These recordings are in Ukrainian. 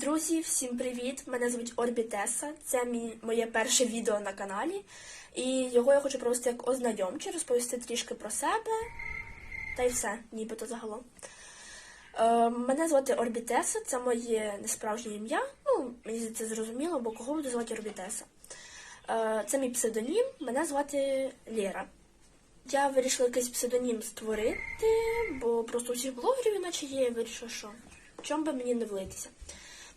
Друзі, всім привіт! Мене звуть Орбітеса. Це мій, моє перше відео на каналі. І його я хочу провести як ознайомче, розповісти трішки про себе. Та й все, нібито загалом. Е, мене звати Орбітеса, це моє несправжнє ім'я. Ну, мені здається, зрозуміло, бо кого буду звати Орбітеса. Е, це мій псевдонім, мене звати Лєра. Я вирішила якийсь псевдонім створити, бо просто у всіх блогерів іначе є, я вирішила, що в чому би мені не влитися.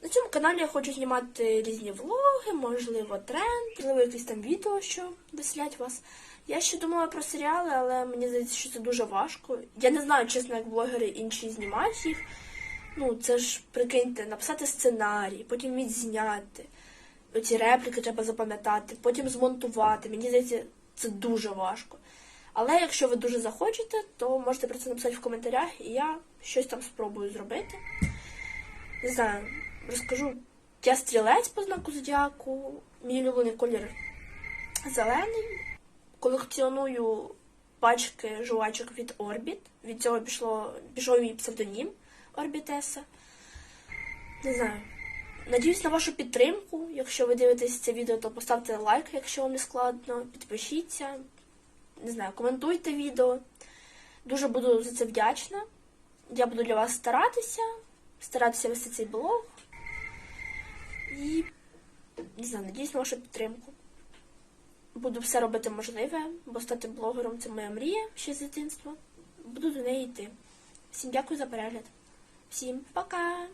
На цьому каналі я хочу знімати різні влоги, можливо, тренд, можливо, якісь там відео, що веселять вас. Я ще думала про серіали, але мені здається, що це дуже важко. Я не знаю, чесно, як блогери інші знімають їх. Ну, це ж прикиньте, написати сценарій, потім відзняти. Оці репліки треба запам'ятати, потім змонтувати. Мені здається, це дуже важко. Але якщо ви дуже захочете, то можете про це написати в коментарях, і я щось там спробую зробити. Не знаю, розкажу. Я стрілець по знаку зодіаку, мій улюблений колір зелений. Колекціоную пачки жувачок від Orbit. Від цього пішло, пішов мій псевдонім Орбітеса. Не знаю. Надіюсь на вашу підтримку. Якщо ви дивитесь це відео, то поставте лайк, якщо вам не складно. Підпишіться. Не знаю, коментуйте відео. Дуже буду за це вдячна. Я буду для вас старатися, старатися вести цей блог. І не знаю, надіюсь на вашу підтримку. Буду все робити можливе, бо стати блогером це моя мрія ще з дитинства. Буду до неї йти. Всім дякую за перегляд. Всім пока!